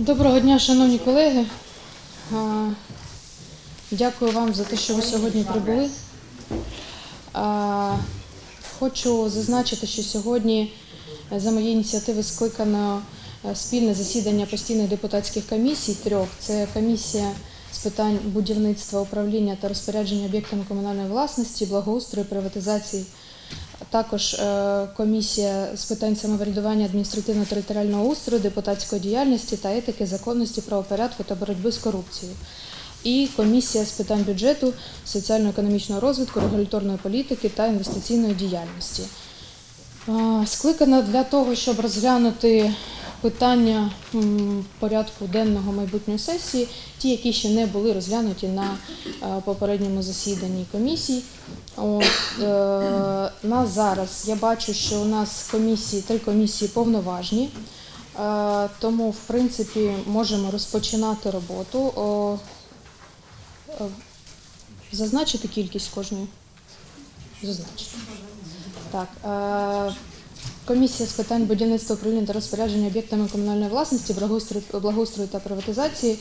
Доброго дня, шановні колеги. Дякую вам за те, що ви сьогодні прибули. Хочу зазначити, що сьогодні за моєї ініціативи скликано е, спільне засідання постійних депутатських комісій трьох. Це комісія з питань будівництва, управління та розпорядження об'єктами комунальної власності, благоустрою, приватизації також е, комісія з питань самоврядування адміністративно-територіального устрою, депутатської діяльності та етики, законності, правопорядку та боротьби з корупцією. І комісія з питань бюджету, соціально-економічного розвитку, регуляторної політики та інвестиційної діяльності. Е, Скликана для того, щоб розглянути питання порядку денного майбутньої сесії, ті, які ще не були розглянуті на е, попередньому засіданні комісій. От, е, на зараз я бачу, що у нас комісії, три комісії повноважні, е, тому, в принципі, можемо розпочинати роботу. О, е, зазначити кількість кожної? Зазначити. Так. Е, комісія з питань будівництва управління та розпорядження об'єктами комунальної власності, благоустрою, та приватизації.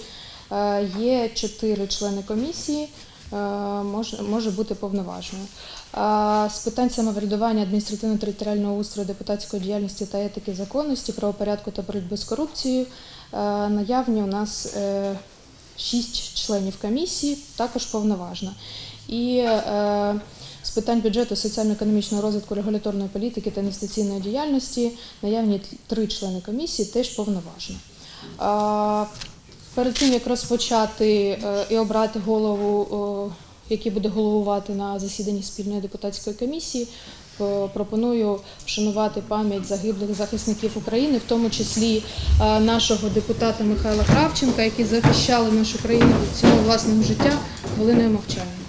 Е, є чотири члени комісії е, може, може бути повноважною. З питань самоврядування адміністративно-територіального устрою, депутатської діяльності та етики законності, правопорядку та боротьби з корупцією е, наявні у нас е, шість членів комісії, також повноважна. І е, питань бюджету, соціально-економічного розвитку, регуляторної політики та інвестиційної діяльності наявні три члени комісії, теж повноважна. А, Перед тим як розпочати е, і обрати голову, який буде головувати на засіданні спільної депутатської комісії, е, пропоную вшанувати пам'ять загиблих захисників України, в тому числі е, нашого депутата Михайла Кравченка, які захищали нашу країну ціною власного життя хвилиною мовчання.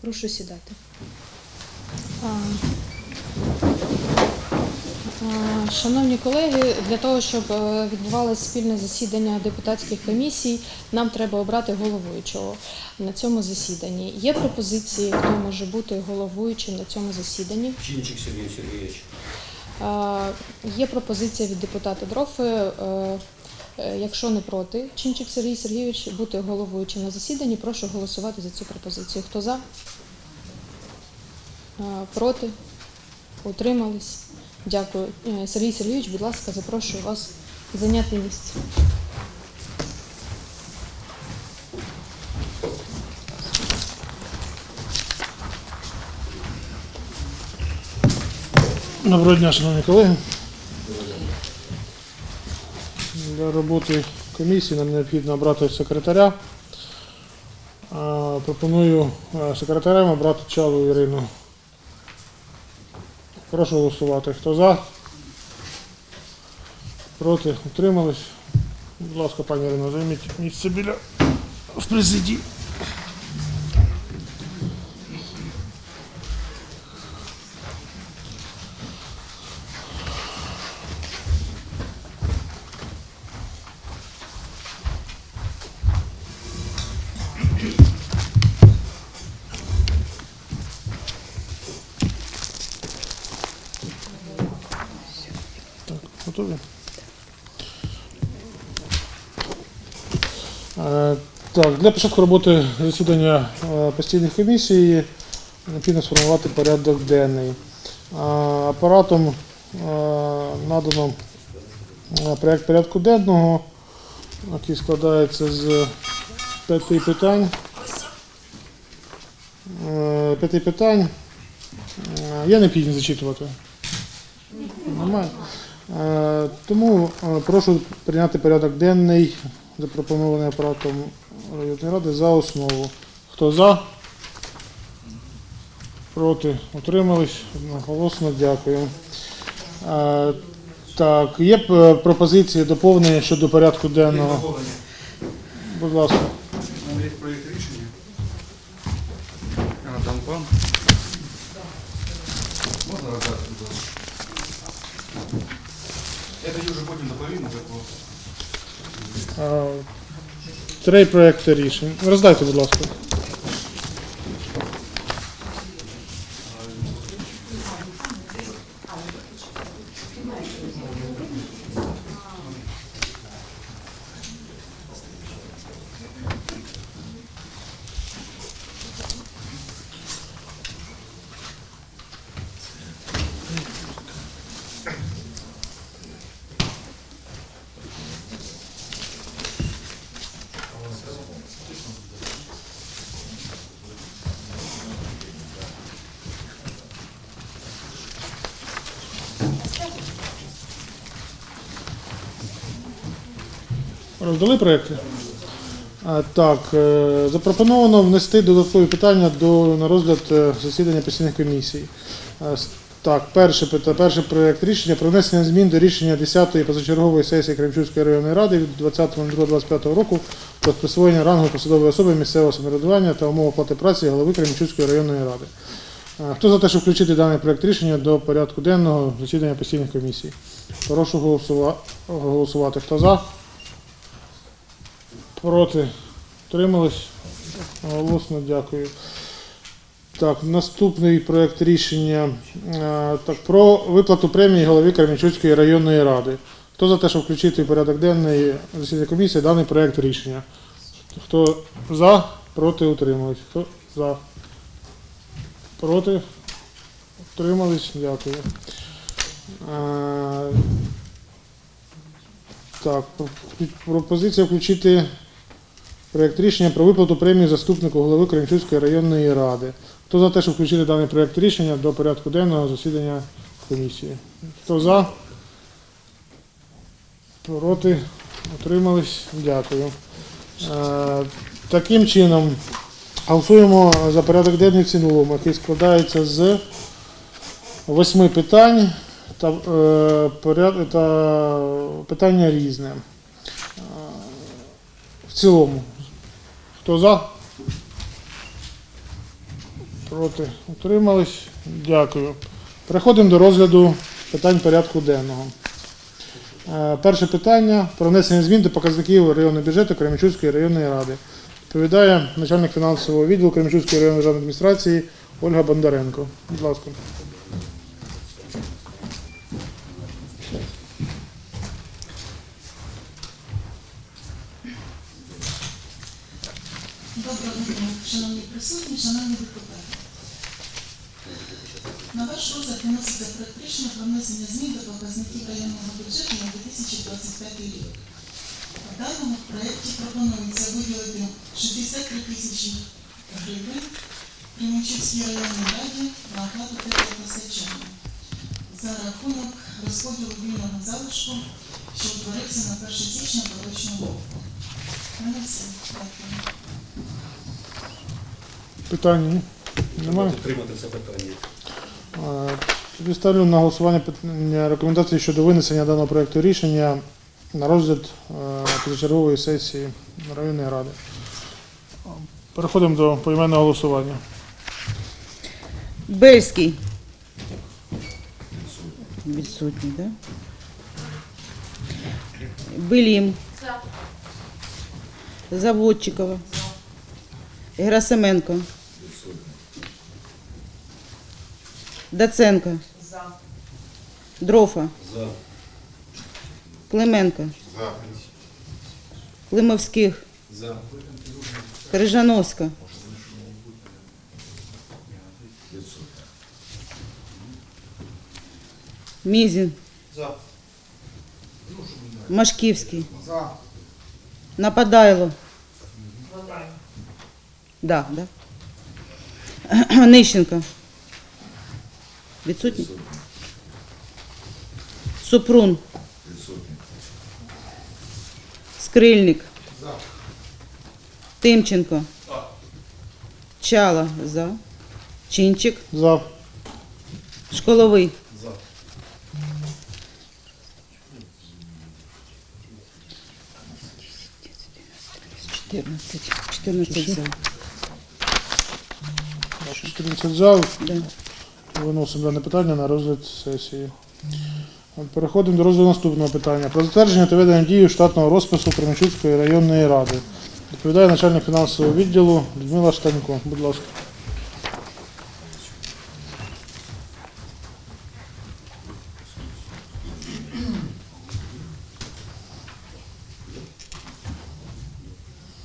Прошу сідати. А, а, Шановні колеги, для того, щоб е, відбувалося спільне засідання депутатських комісій, нам треба обрати головуючого на цьому засіданні. Є пропозиції, хто може бути головуючим на цьому засіданні. Чинчик Сергей Сергеевич. А, Є пропозиція від депутата Дрофи. Е, е, Якщо не проти, Чинчик Сергій Сергійович бути головуючим на засіданні, прошу голосувати за цю пропозицію. Хто за? Проти? Утримались? Дякую. Е, Сергій Сергійович, будь ласка, запрошую вас зайняти місце. Доброго дня, шановні колеги. Для роботи комісії нам необхідно обрати секретаря. Пропоную е, секретарем обрати Чалу Ірину. Прошу голосувати. Хто за? Проти? Утримались? Будь ласка, пані Ірино, займіть місце біля в президії. Так, для початку роботи засідання е, постійних комісій необхідно сформувати порядок денний. Апаратом е, надано е, проєкт порядку денного, який складається з п'яти питань. П'яти питань. Я необхідно зачитувати. Нормально. Тому прошу прийняти порядок денний, запропонований апаратом районної ради за основу. Хто за? Проти? Утримались? Одноголосно дякую. Е, Так, є е, пропозиції доповнення щодо порядку денного. Будь ласка. Є проєкт рішення. Я надам вам. Можна роздати тут? Я тоді вже потім доповім по Е, Три проекти рішень. Роздайте, будь ласка. Роздали проекти? Так, е, запропоновано внести додаткові питання до, на розгляд е, засідання постійних комісій. Е, Так, перше, пита- перший проект рішення про внесення змін до рішення 10-ї позачергової сесії Кремчуцької районної ради від 20.02.25 року про присвоєння рангу посадової особи місцевого самоврядування та умов оплати праці голови Кремчуцької районної ради. Хто за те, щоб включити даний проект рішення до порядку денного засідання постійних комісій? Прошу голосува- голосувати. Хто за? Проти? Тримались? Голосно дякую. Так, наступний проект рішення е, так, про виплату премії голові Кременчуцької районної ради. Хто за те, щоб включити в порядок денний засідання комісії даний проект рішення? Хто за, проти, утримались. Хто за? Проти? Утримались? Дякую. Е, Так, пропозиція включити проєкт рішення про виплату премії заступнику голови Кремчуцької районної ради. Хто за те, щоб включити даний проєкт рішення до порядку денного засідання комісії? Хто за? Проти? Утримались? Дякую. Е, Таким чином, голосуємо за порядок денний в цілому, який складається з восьми питань та, е, та питання різне. Е, В цілому. Хто за? Проти? Утримались? Дякую. Переходимо до розгляду питань порядку денного. Е, Перше питання про внесення змін до показників районного бюджету Кременчуцької районної ради. Відповідає начальник фінансового відділу Кременчуцької районної державної адміністрації Ольга Бондаренко. Будь ласка. Доброго дня, шановні присутні, шановні депутати. На ваш розгляд виноситься проект рішення про внесення змін до показників районного бюджету на 2025 рік. В даному проєкті пропонується виділити 63 тисячі гривень Кременчуцькій районній раді на оплату теплопостачання за рахунок розподілу вільного залишку, що утворився на 1 січня поточного року. Мене все. Дякую. Питання ні? немає? Підтримати це питання. Е, Тоді ставлю на голосування питання рекомендації щодо винесення даного проекту рішення на розгляд е, позачергової сесії районної ради. Переходимо до поіменного голосування. Бельський. Відсутній, да? Билім. Заводчикова. Герасименко. Даценко. Дрофа. За. Клименко. Климовських. За. Крижановська. Мізін. За. Машківський. За. Нападайло. Да, да. Нищенко. Відсутній? Супрун. Скрильник. За. Тимченко. Чала. За. Чинчик. За. Школовий. За. Чотирнадцять. Чотирнадцять за. 14 за. Да. Виносимо дане питання на розгляд сесії. Переходимо до розгляду наступного питання. Про затвердження та ведення дії штатного розпису Кременчуцької районної ради. Відповідає начальник фінансового відділу Людмила Штанько. Будь ласка.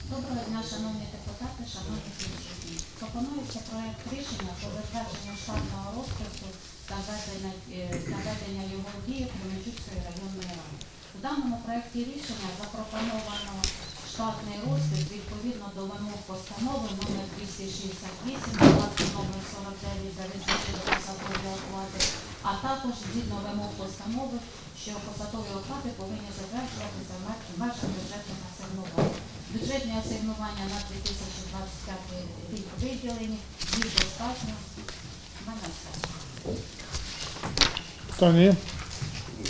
Доброго дня, шановні депутати, шановні присутні. Пропонується проект рішення про затвердження штатного розпису та ведення, е, та ведення його дії Кременчуцької районної ради. У даному проекті рішення запропоновано штатний розпис відповідно до вимог постанови номер 268, додатку номер 49 за визначення посадової оплати, а також згідно вимог постанови, що посадові оплати повинні затверджуватися в межах бюджетних асигнувань. Бюджетні асигнування на 2025 рік виділені, їх достатньо. Мене все.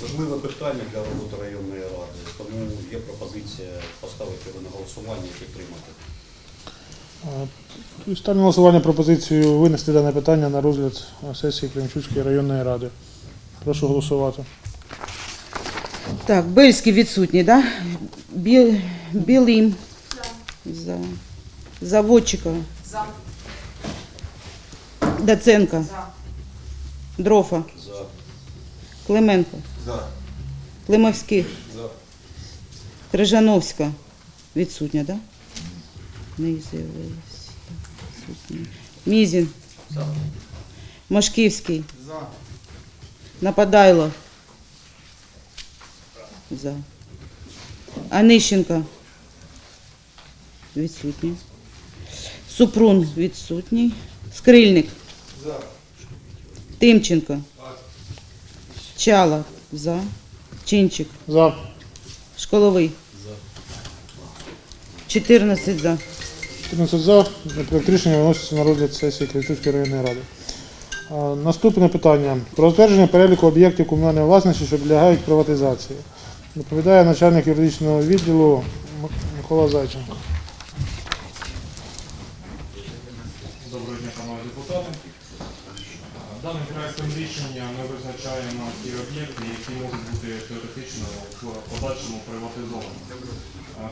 Важливе питання для роботи районної ради, тому є пропозиція поставити його на голосування і підтримати. Ставлю на голосування пропозицію винести дане питання на розгляд сесії Кременчуцької районної ради. Прошу голосувати. Так, Бельський відсутній, да? Біл... Білим. За. Заводчикова. За. Даценко. За. Дрофа. За. Клименко. За. Климовських. За. Крижановська. Відсутня, да? Не з'явилась. Відсутня. Мізін. Машківський. За. Нападайло. За. Анищенко. Відсутній. Супрун відсутній. Скрильник. За. Тимченко. Чала. За. Чинчик. За. Школовий. За. 14 за. 14 за. Проект рішення виноситься на розгляд сесії Кременчуцької районної ради. Наступне питання. Про затвердження переліку об'єктів комунальної власності, що підлягають приватизації. Доповідає начальник юридичного відділу Микола Зайченко. Доброго дня, панове депутати. Даним проектом рішення ми які можуть бути теоретично в подальшому приватизовані.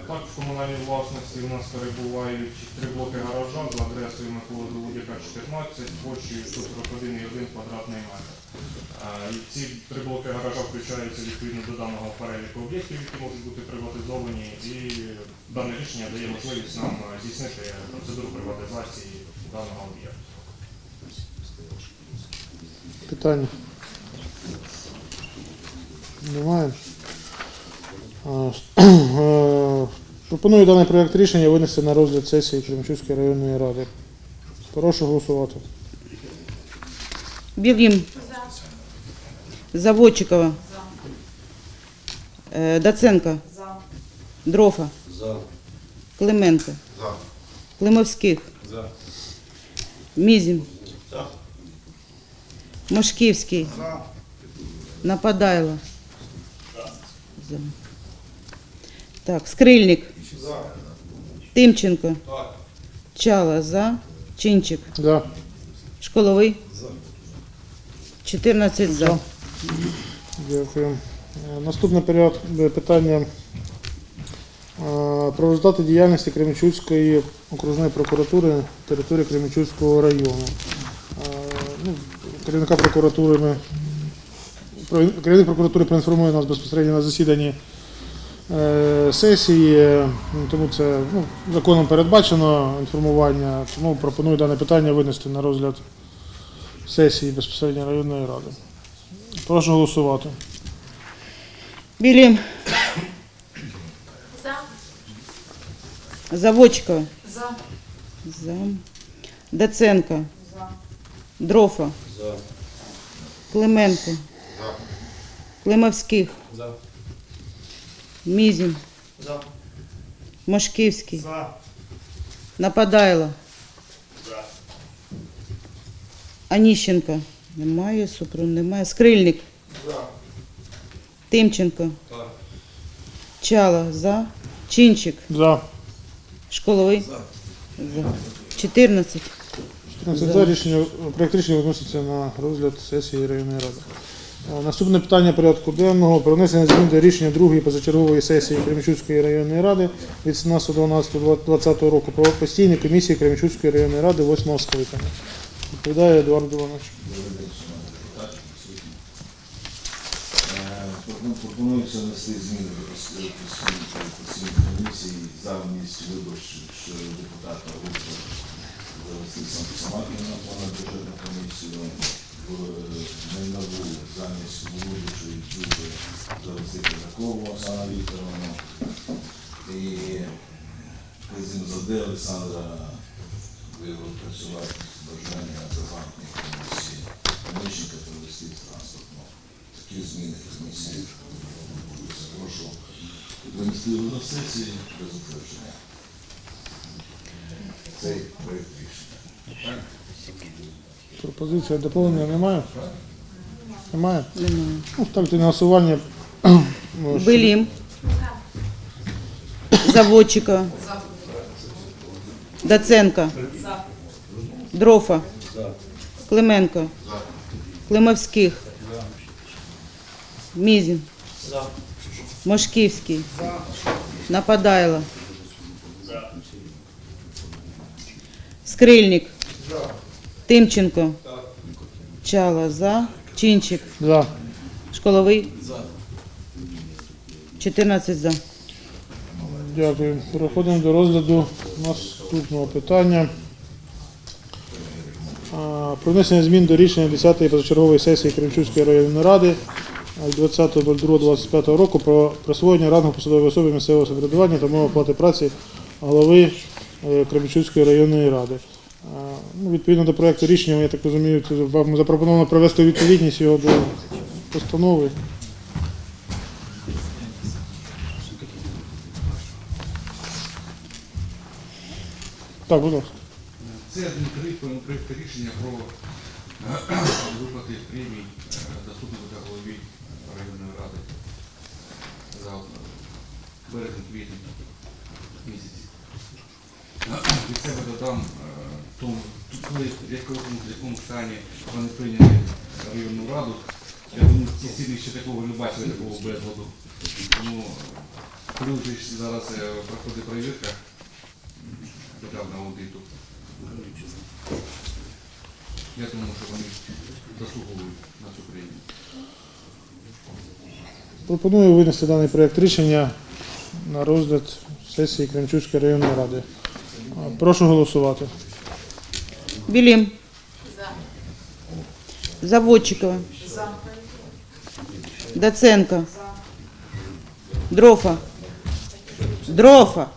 Так, в комунальній власності у нас перебувають три блоки гаража за адресою Миколи Заводяка 14, площею 141,1 квадратний метр. І ці три блоки гаража включаються відповідно до даного переліку об'єктів, які можуть бути приватизовані, і дане рішення дає можливість нам здійснити процедуру приватизації даного об'єкту. Питання. Немає. Пропоную даний проект рішення винести на розгляд сесії Кременчуцької районної ради. Прошу голосувати. Білим. Заводчикова. Е, Даценко. За. Дрофа. За. Клименко. За. Климовських. За. Мізін. За. Мошківський. За. Нападайло. За. Так, Скрильник. За. Тимченко. Так. Чала за. Чинчик. За. Школовий. За. 14 за. Дякую. Е, Наступне період е, питання е, про результати діяльності Кременчуцької окружної прокуратури території Кременчуцького району. Ну, керівника прокуратури ми керівник прокуратури проінформує нас безпосередньо на засіданні е, сесії, тому це ну, законом передбачено інформування, тому пропоную дане питання винести на розгляд сесії безпосередньо районної ради. Прошу голосувати. Білим. За. Заводчикова. За. За. Даценко. За. Дрофа. За. Клименко. За. Климовських. За. Мізін. За. Мошківський. За. Нападайло. Аніщенка. Немає. Супрун немає. Скрильник. Тимченко. Чала. За. Чинчик. За. Школовий. За. 14. 14 за рішення, проект рішення виноситься на розгляд сесії районної ради. Е, Наступне питання порядку денного про внесення змін до рішення другої позачергової сесії Кременчуцької районної ради від 17.12.2020 року про постійні комісії Кременчуцької районної ради 8 скликання. Відповідає Едуард Іванович. Пропон- Пропонується внести зміни до постійної комісії завність виборчих е, депутата групи завести сам Самаркіна на бюджетну комісію, в Майнову замість вуличої Джуби завести Казакову Оксану Вікторовну і Казимзаде Олександра виявив працювати бажання приватної комісії. Помічника провести транспортну такі зміни комісії. Прошу винести на сесії без утвердження. Цей проєкт рішення. Пропозиція доповнення немає? Немає? Немає. Ну, ставте на голосування. Белім. Заводчика. Доценко. Дрофа. Клименко. Климовських. Мізін. Мошківський. Нападайло. Скрильник. Тимченко. Чала за. Чинчик. За. Школовий. 14 за. Дякую. Переходимо до розгляду наступного питання. Про внесення змін до рішення 10-ї позачергової сесії Кремчуцької районної ради від 20.02.25 року про присвоєння рангу посадової особи місцевого самоврядування та мова оплати праці голови е, районної ради. Ну, відповідно до проекту рішення, я так розумію, це вам запропоновано привести відповідність його до постанови. Так, будь ласка. Це один проєкт, проєкт рішення про е, виплати премій е, заступнику та голові районної ради за березень-квітень місяці. Від себе додам е, тому, коли в якому, стані вони прийняли районну раду. Я думаю, ці сіли ще такого не бачили, такого безладу. Тому плюс зараз е, проходить перевірка державного аудиту. Я думаю, що вони заслуговують на цю премію. Пропоную винести даний проєкт рішення на розгляд сесії Кремчуцької районної ради. Прошу голосувати. Белим. Заводчикова. Доценко. Дрофа. Дрофа.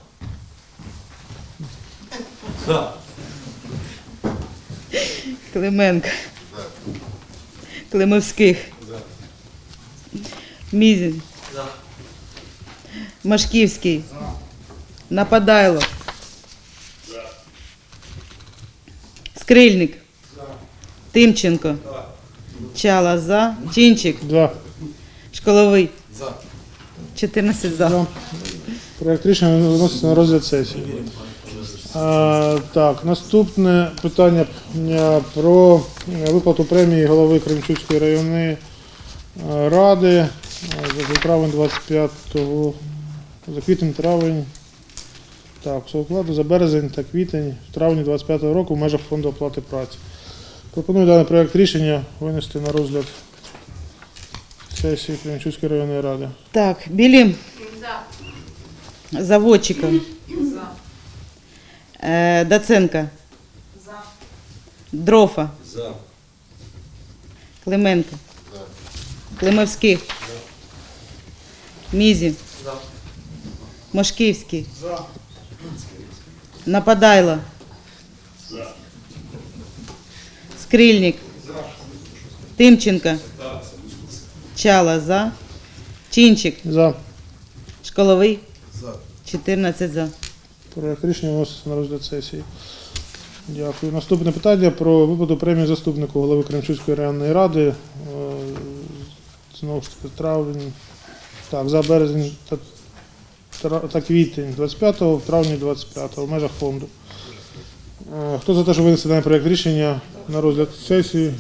Клименко. Климовських. Мізін. Машківський. Нападайло. Скрильник. Тимченко. Чала за. Чинчик. За. Школовий. 14 за. Проєкт рішення виноситься на розгляд сесії. А, так, наступне питання е, про е, виплату премії голови Кремчуцької районної е, ради за за травень 25-го, за квітень травень. Так, окладу за березень та квітень в травні 25-го року в межах фонду оплати праці. Пропоную даний проєкт рішення винести на розгляд сесії Кремчуцької районної ради. Так, Белим. Заводчиков. Э, Доценко. Дрофа. За. Клименко. Климовських. Мізін. Мошківський. Нападайло. Скрильник. Тимченко. Чала за. Чинчик. За. Школовий. За. 14 за. Проект рішення виноситься на розгляд сесії. Дякую. Наступне питання про виплату премії заступнику голови Кремчуцької районної ради. Е, Знову ж таки, травень. Так, за березень та, та квітень 25-го, в травні 25-го в межах фонду. Е, Хто за те, що винести даний проєкт рішення на розгляд сесії?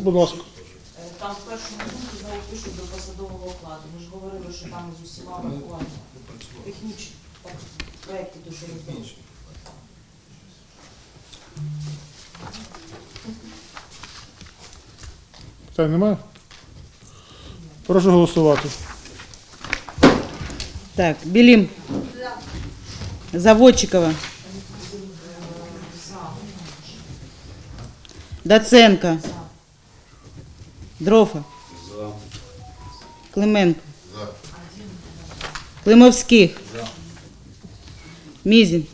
Будь ласка. Там в першому пункті знову пишуть до посадового окладу. Ми ж говорили, що там з усіма врахуваннями. В проєкті дуже розділено. Питань немає? Прошу голосувати. Так, Білім. Заводчикова. Доценко. Дрофа. Клименко. Климовських. Мізін.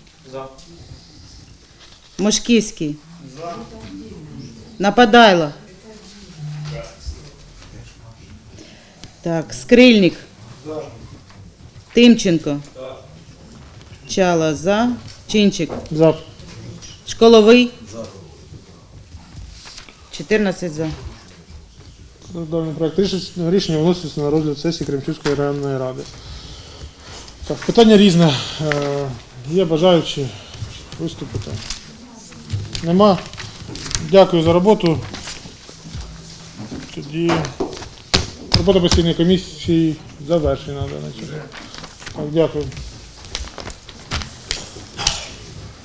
Мошківський. Нападайло. Так, Скрильник. Тимченко. Чала за. Чинчик. За. Школовий. За. 14 за. Даний проект рішення, вноситься на розгляд сесії Кремчуцької районної ради. Так, питання різне. Е, Є бажаючі виступити? Нема. Дякую за роботу. Тоді робота постійної комісії завершена. Так, дякую.